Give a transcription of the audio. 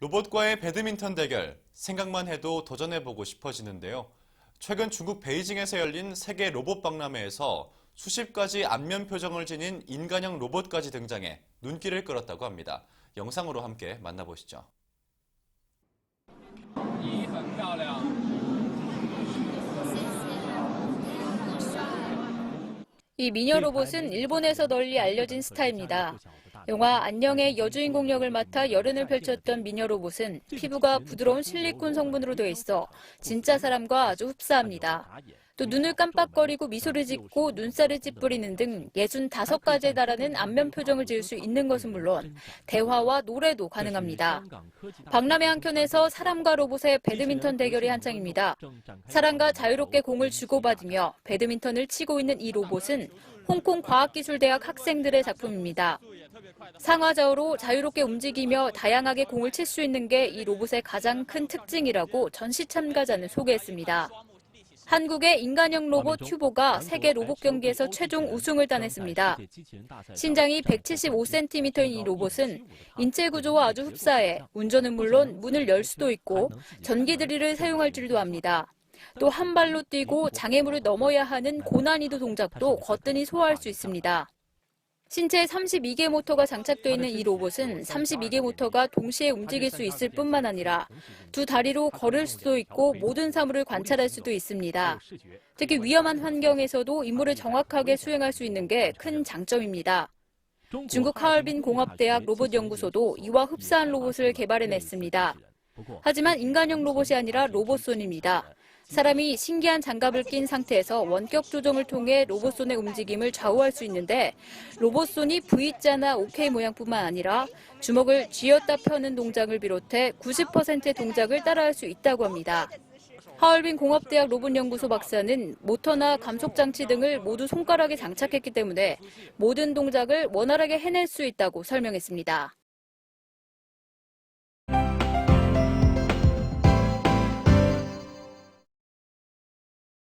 로봇과의 배드민턴 대결, 생각만 해도 도전해보고 싶어지는데요. 최근 중국 베이징에서 열린 세계 로봇 박람회에서 수십 가지 안면 표정을 지닌 인간형 로봇까지 등장해 눈길을 끌었다고 합니다. 영상으로 함께 만나보시죠. 이 미녀 로봇은 일본에서 널리 알려진 스타입니다. 영화 안녕의 여주인공 역을 맡아 열연을 펼쳤던 미녀 로봇은 피부가 부드러운 실리콘 성분으로 되어 있어 진짜 사람과 아주 흡사합니다. 또 눈을 깜빡거리고 미소를 짓고 눈살을 찌푸리는 등 65가지에 달하는 안면 표정을 지을 수 있는 것은 물론 대화와 노래도 가능합니다. 박람회 한켠에서 사람과 로봇의 배드민턴 대결이 한창입니다. 사람과 자유롭게 공을 주고받으며 배드민턴을 치고 있는 이 로봇은 홍콩 과학기술대학 학생들의 작품입니다. 상하좌우로 자유롭게 움직이며 다양하게 공을 칠 수 있는 게 이 로봇의 가장 큰 특징이라고 전시 참가자는 소개했습니다. 한국의 인간형 로봇 튜보가 세계 로봇 경기에서 최종 우승을 따냈습니다. 신장이 175cm인 이 로봇은 인체 구조와 아주 흡사해 운전은 물론 문을 열 수도 있고 전기 드릴을 사용할 줄도 압니다. 또 한 발로 뛰고 장애물을 넘어야 하는 고난이도 동작도 거뜬히 소화할 수 있습니다. 신체에 32개 모터가 장착되어 있는 이 로봇은 32개 모터가 동시에 움직일 수 있을 뿐만 아니라 두 다리로 걸을 수도 있고 모든 사물을 관찰할 수도 있습니다. 특히 위험한 환경에서도 임무를 정확하게 수행할 수 있는 게 큰 장점입니다. 중국 하얼빈 공업대학 로봇 연구소도 이와 흡사한 로봇을 개발해냈습니다. 하지만 인간형 로봇이 아니라 로봇손입니다. 사람이 신기한 장갑을 낀 상태에서 원격 조정을 통해 로봇손의 움직임을 좌우할 수 있는데 로봇손이 V자나 OK 모양뿐만 아니라 주먹을 쥐었다 펴는 동작을 비롯해 90%의 동작을 따라할 수 있다고 합니다. 하얼빈 공업대학 로봇연구소 박사는 모터나 감속 장치 등을 모두 손가락에 장착했기 때문에 모든 동작을 원활하게 해낼 수 있다고 설명했습니다.